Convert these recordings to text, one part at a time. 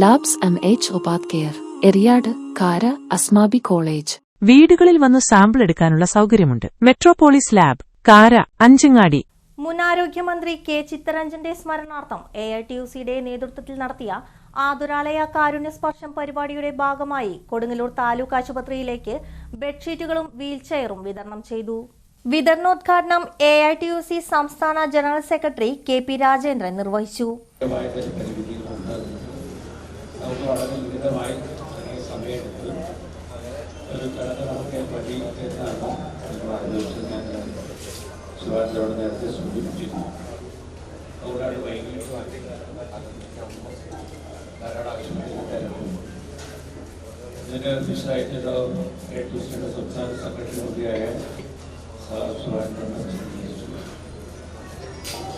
Labs M H ഉപാത് care Eriyad കാര Asmabi college വീടുകളിൽ വന്ന് സാമ്പിൾ എടുക്കാനുള്ള സൗകര്യമുണ്ട്. മെട്രോപോളിസ് ലാബ് കാര അഞ്ചങ്ങാടി. മുൻ ആരോഗ്യമന്ത്രി കെ ചിത്തരഞ്ജന്റെ സ്മരണാർത്ഥം എ ഐ ടി യു സിയുടെ നേതൃത്വത്തിൽ നടത്തിയ ആതുരാലയ കാരുണ്യസ്പർശം പരിപാടിയുടെ ഭാഗമായി കൊടുങ്ങല്ലൂർ താലൂക്ക് ആശുപത്രിയിലേക്ക് ബെഡ്ഷീറ്റുകളും വീൽചെയറും വിതരണം ചെയ്തു. വിതരണോദ്ഘാടനം A I T U C സംസ്ഥാന general secretary K P Rajendran നിർവഹിച്ചു. വഴി എന്നാണ് ആലോചിച്ച് ഞാൻ സുഭാഷിനോട് നേരത്തെ സൂചിപ്പിച്ചിരുന്നു അതുകൊണ്ടാണ് വൈകിട്ട് ധാരാളം ആശുപത്രിയിലായിരുന്നു ഇതിന് അധ്യക്ഷനായിട്ടുള്ള എ ടി സിയുടെ സംസ്ഥാന സെക്രട്ടറി കൂടിയായ സുഭാഷിനോട്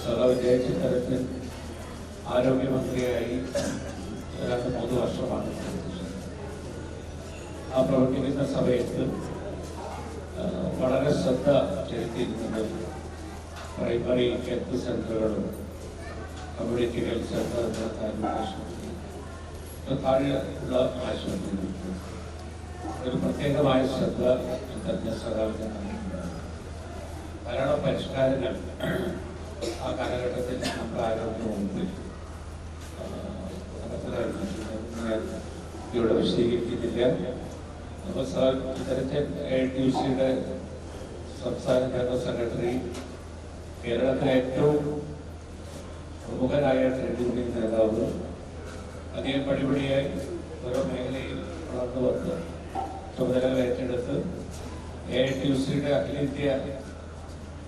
സഹ വിജയിച്ച തരത്തിൽ ആരോഗ്യമന്ത്രിയായി രണ്ട് മൂന്ന് വർഷമാണ്. ആ പ്രവർത്തിക്കുന്ന സമയത്ത് വളരെ ശ്രദ്ധ ചെലുത്തിയിരുന്നത് പ്രൈമറി ഹെൽത്ത് സെന്ററുകളും കമ്മ്യൂണിറ്റി ഹെൽത്ത് സെന്റർ താലൂക്ക് ആശുപത്രി ഇപ്പൊ താഴെയുള്ള ആശുപത്രികൾ ഒരു പ്രത്യേകമായ ശ്രദ്ധ തന്നെ സഹായിക്കാൻ ധാരാളം പരിഷ്കാരങ്ങൾ ആ കാലഘട്ടത്തിൽ നമ്മുടെ ആരോഗ്യ വകുപ്പിൽ ഞാൻ ഇവിടെ വിശദീകരിക്കുന്നില്ല അപ്പോൾ സാർ ഇത്തരത്തിൽ എ ടി സിയുടെ സംസ്ഥാന ജനറൽ സെക്രട്ടറി കേരളത്തിലെ ഏറ്റവും പ്രമുഖനായ ട്രേഡ് യൂണിയൻ നേതാവ് അദ്ദേഹം പടിപടിയായി ഓരോ മേഖലയിൽ വളർന്നു വന്ന് ചുമതലകൾ ഏറ്റെടുത്ത് എ ടി യു സിയുടെ അഖിലേന്ത്യ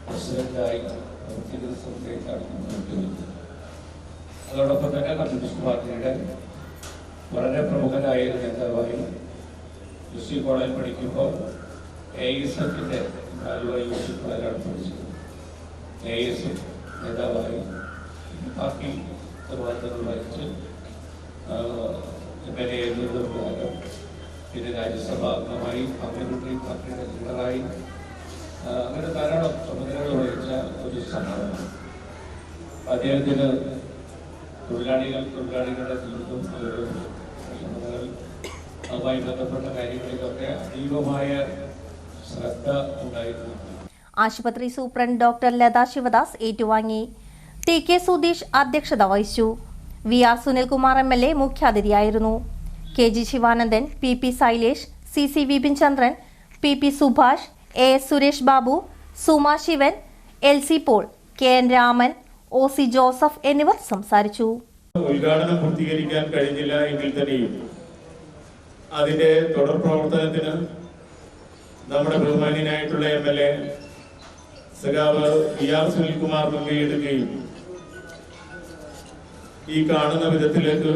പ്രസിഡന്റായി പ്രവർത്തിക്കുന്ന സമയത്താണ് മുന്നോട്ട് വരുന്നത് അതോടൊപ്പം തന്നെ കമ്മ്യൂണിസ്റ്റ് പാർട്ടിയുടെ വളരെ പ്രമുഖനായ നേതാവായി യു സി കോളേജിൽ പഠിക്കുമ്പോൾ എ എസ് എഫിന്റെ ആലുവ യൂസഫ് കോളേജിലാണ് പഠിച്ചത് എ എസ് എഫ് നേതാവായി. പാർട്ടി ഉത്തരവാദിത്തങ്ങൾ വഹിച്ച് എം എൽ എ എന്നതിന് പിന്നെ രാജ്യസഭ അംഗമായി പാർലമെന്ററി പാർട്ടിയുടെ ആ, അങ്ങനെ ധാരാളം ചുമതലകൾ വഹിച്ച ഒരു സംഘടന. അദ്ദേഹത്തിന് തൊഴിലാളികൾ തൊഴിലാളികളുടെ ജീവിതം അവരുടെ ചുമതലകൾ അതുമായി ബന്ധപ്പെട്ട കാര്യങ്ങളിലൊക്കെ അതീവമായ ശ്രദ്ധ ആശുപത്രി സൂപ്രണ്ട് ഡോക്ടർ ലത ശിവദാസ് ഏറ്റുവാങ്ങി. ടി കെ സുധീഷ് അധ്യക്ഷത വഹിച്ചു. V R Sunilkumar M L A മുഖ്യാതിഥിയായിരുന്നു. K G Sivanandan P P Shailesh C C Vipin Chandran P P Subhash A S Suresh Babu Suma Sivan L C Paul K N Raman O C Joseph എന്നിവർ സംസാരിച്ചു. ഉദ്ഘാടനം പൂർത്തീകരിക്കാൻ കഴിഞ്ഞില്ല എങ്കിൽ തന്നെയും അതിന്റെ തുടർ പ്രവർത്തനത്തിന് നമ്മുടെ ബഹുമാന്യനായിട്ടുള്ള എം എൽ എ സഖാവ് ഇ ആർ സുനിൽകുമാർ മുൻകൈയെടുക്കുകയും ഈ കാണുന്ന വിധത്തിലേക്ക്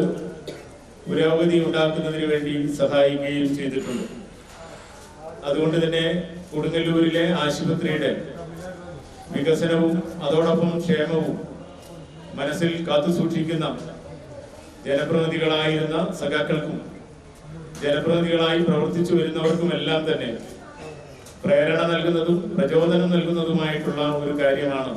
പുരോഗതി ഉണ്ടാക്കുന്നതിന് വേണ്ടി സഹായിക്കുകയും ചെയ്തിട്ടുണ്ട്. അതുകൊണ്ട് തന്നെ കൊടുങ്ങല്ലൂരിലെ ആശുപത്രിയുടെ വികസനവും അതോടൊപ്പം ക്ഷേമവും മനസ്സിൽ കാത്തു സൂക്ഷിക്കുന്ന ജനപ്രതിനിധികളായിരുന്ന സഖാക്കൾക്കും ജനപ്രതിനിധികളായി പ്രവർത്തിച്ചു വരുന്നവർക്കും എല്ലാം തന്നെ പ്രേരണ നൽകുന്നതും പ്രചോദനം നൽകുന്നതുമായിട്ടുള്ള ഒരു കാര്യമാണ്